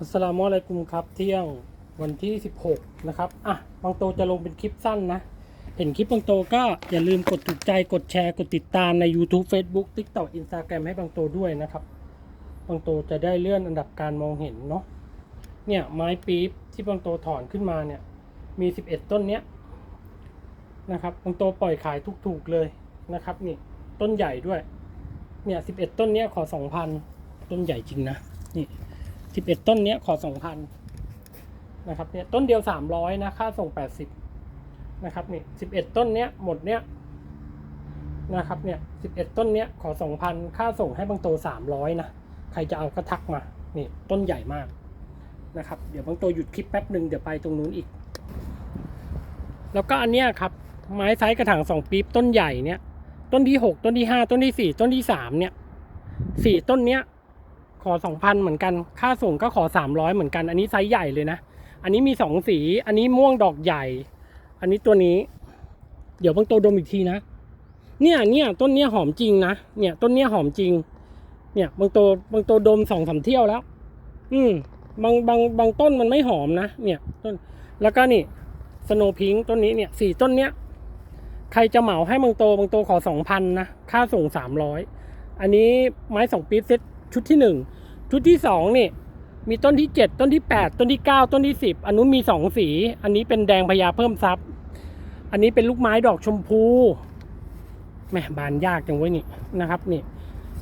อัสลามุอะลัยกุมครับ เที่ยงวันที่ 16 นะครับ อะบางโตจะลงเป็นคลิปสั้นนะ เห็นคลิปบางโตก็อย่าลืมกดถูกใจกดแชร์ กดติดตามใน YouTube Facebook TikTok Instagram ให้บางโตด้วยนะครับ บางโตจะได้เลื่อนอันดับการมองเห็นเนาะเนี่ยไม้ปี๊บที่บางโตถอนขึ้นมาเนี่ย มี 11 ต้นเนี้ยนะครับบางโตปล่อยขายถูกๆเลยนะครับนี่ต้นใหญ่ด้วย เนี่ย11 ต้นเนี้ยขอ 2,000 ต้นใหญ่จริงนะนี่ สิบเอ็ดต้นเนี้ยขอสองพันนะครับเนี่ยต้นเดียวสามร้อยนะค่าส่งแปดสิบนะครับนี่สิบเอ็ดต้นเนี้ยหมดเนี้ยนะครับเนี่ยสิบเอ็ดต้นเนี้ยขอสองพันค่าส่งให้บางโตสามร้อยนะใครจะเอาก็ทักมานี่ต้นใหญ่มากนะครับเดี๋ยวบางโตหยุดคลิปแป๊บหนึ่งเดี๋ยวไปตรงนู้นอีก แล้วก็อันเนี้ยครับไม้ไซส์กระถางสองปี๊บต้นใหญ่เนี้ยต้นที่หกต้นที่ห้าต้นที่สี่ต้นที่สามเนี่ยสี่ต้นเนี้ย ขอสองพันเหมือนกัน ค่าส่งก็ขอสามร้อยเหมือนกัน อันนี้ไซส์ใหญ่เลยนะ อันนี้มีสองสี อันนี้ม่วงดอกใหญ่ อันนี้ตัวนี้ เดี๋ยวบางตัวดมอีกทีนะ เนี่ยเนี่ยต้นเนี้ยหอมจริงนะ เนี่ยต้นเนี้ยหอมจริง เนี่ยบางตัวบางตัวดมสองสามเที่ยวแล้ว อืมบางบางบางต้นมันไม่หอมนะ เนี่ยต้น แล้วก็นี่สโนพิงต้นนี้เนี่ยสี่ต้นเนี้ยใครจะเหมาให้บางโตบางโตขอสองพันนะ ค่าส่งสามร้อยอันนี้ไม้สองปี๊บเซตชุดที่หนึ่ง ชุดที่สองนี่มีต้นที่เจ็ดต้นที่แปดต้นที่เก้าต้นที่สิบอันนู้นมีสองสี อันนี้เป็นแดงพญาเพิ่มทรัพย์ อันนี้เป็นลูกไม้ดอกชมพูแหมบานยากจังเว้ยนี่นะครับนี่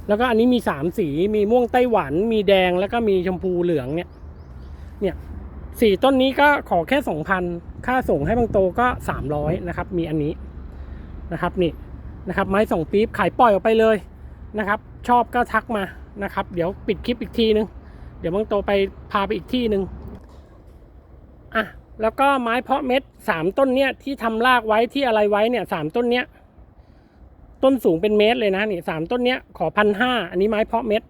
แล้วก็อันนี้มีสามสีมีม่วงไต้หวัน มีแดงแล้วก็มีชมพูเหลืองเนี่ย เนี่ยสี่ต้นนี้ก็ขอแค่สองพันค่าส่งให้บางโตก็สามร้อยนะครับ มีอันนี้นะครับนี่นะครับ ไม้สองปี๊บขายปล่อยออกไปเลยนะครับ ชอบก็ทักมา นะครับ เดี๋ยวปิดคลิปอีกทีนึง เดี๋ยวบางโตไปพาไปอีกที่หนึ่งอะแล้วก็ไม้เพาะเม็ดสามต้นเนี้ยที่ทำรากไว้ที่อะไรไว้เนี่ยสามต้นเนี้ยต้นสูงเป็นเมตรเลยนะนี่สามต้นเนี้ยขอพันห้าอันนี้ไม้เพาะเม็ด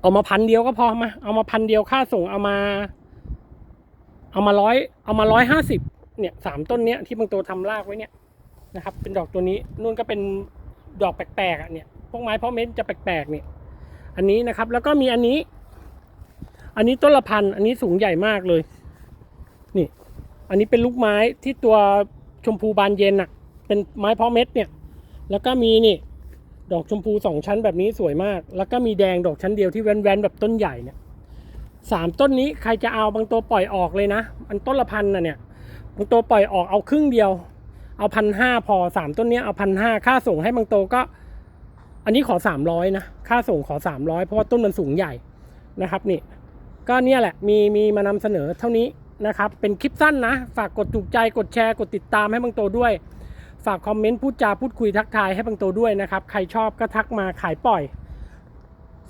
เอามาพันเดียวก็พอมา เอามาพันเดียวค่าส่งเอามา เอามาร้อยเอามาร้อยห้าสิบเนี่ยสามต้นเนี้ยที่บางโตทำรากไว้เนี่ยนะครับ เป็นดอกตัวนี้นู่นก็เป็นดอกแปลกๆอะเนี่ย วกไม้เพาะเม็ดจะแปลกๆเนี่ยอันนี้นะครับแล้วก็มีอันนี้ อันนี้ต้นละพันอันนี้สูงใหญ่มากเลย นี่ อันนี้เป็นลูกไม้ที่ตัวชมพูบานเย็นอะเป็นไม้เพาะเม็ดเนี่ย แล้วก็มีนี่ ดอกชมพูสองชั้นแบบนี้สวยมาก แล้วก็มีแดงดอกชั้นเดียวที่แว้นๆแบบต้นใหญ่เนี่ยสามต้นนี้ใครจะเอาบางตัวปล่อยออกเลยนะอันต้นละพันนะเนี่ยบางตัวปล่อยออกเอาครึ่งเดียว เอาพันห้าพอสามต้นนี้เอาพันห้าค่าส่งให้บางตัวก็ อันนี้ขอสามร้อยนะ ค่าส่งขอสามร้อยเพราะว่าต้นมันสูงใหญ่นะครับนี่ ก็เนี่ยแหละมีมีมานำเสนอเท่านี้นะครับ เป็นคลิปสั้นนะ ฝากกดถูกใจกดแชร์กดติดตามให้บางโตด้วย ฝากคอมเมนต์พูดจาพูดคุยทักทายให้บางโตด้วยนะครับ ใครชอบก็ทักมาขายปล่อย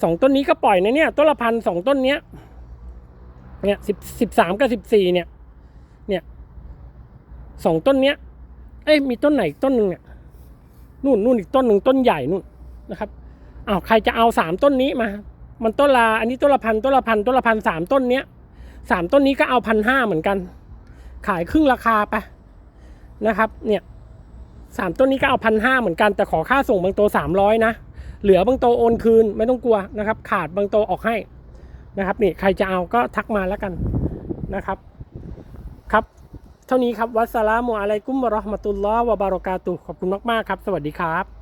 สองต้นนี้ก็ปล่อยนะเนี่ยต้นละพันสองต้นเนี้ยเนี่ยสิบสิบสามกับสิบสี่เนี่ย เนี่ยสองต้นเนี้ย เอ้ยมีต้นไหนอีกต้นหนึ่งเนี่ยนู่นนู่นอีกต้นหนึ่งต้นใหญ่นู่น นะครับอ้าวใครจะเอาสามต้นนี้มา มันต้นละอันนี้ต้นละพันต้นละพันต้นละพันสามต้นเนี้ยสามต้นนี้ก็เอาพันห้าเหมือนกัน ขายครึ่งราคาไปนะครับ เนี่ยสามต้นนี้ก็เอาพันห้าเหมือนกันแต่ขอค่าส่งบางโตสามร้อยนะ เหลือบางโตโอนคืนไม่ต้องกลัวนะครับ ขาดบางโตออกให้นะครับนี่ใครจะเอาก็ทักมาแล้วกันนะครับ ครับ เท่านี้ครับวัสสลามุอะลัยกุมวะราะห์มะตุลลอฮ์วะบารอกาตุขอบคุณมาก ๆ ครับ สวัสดีครับ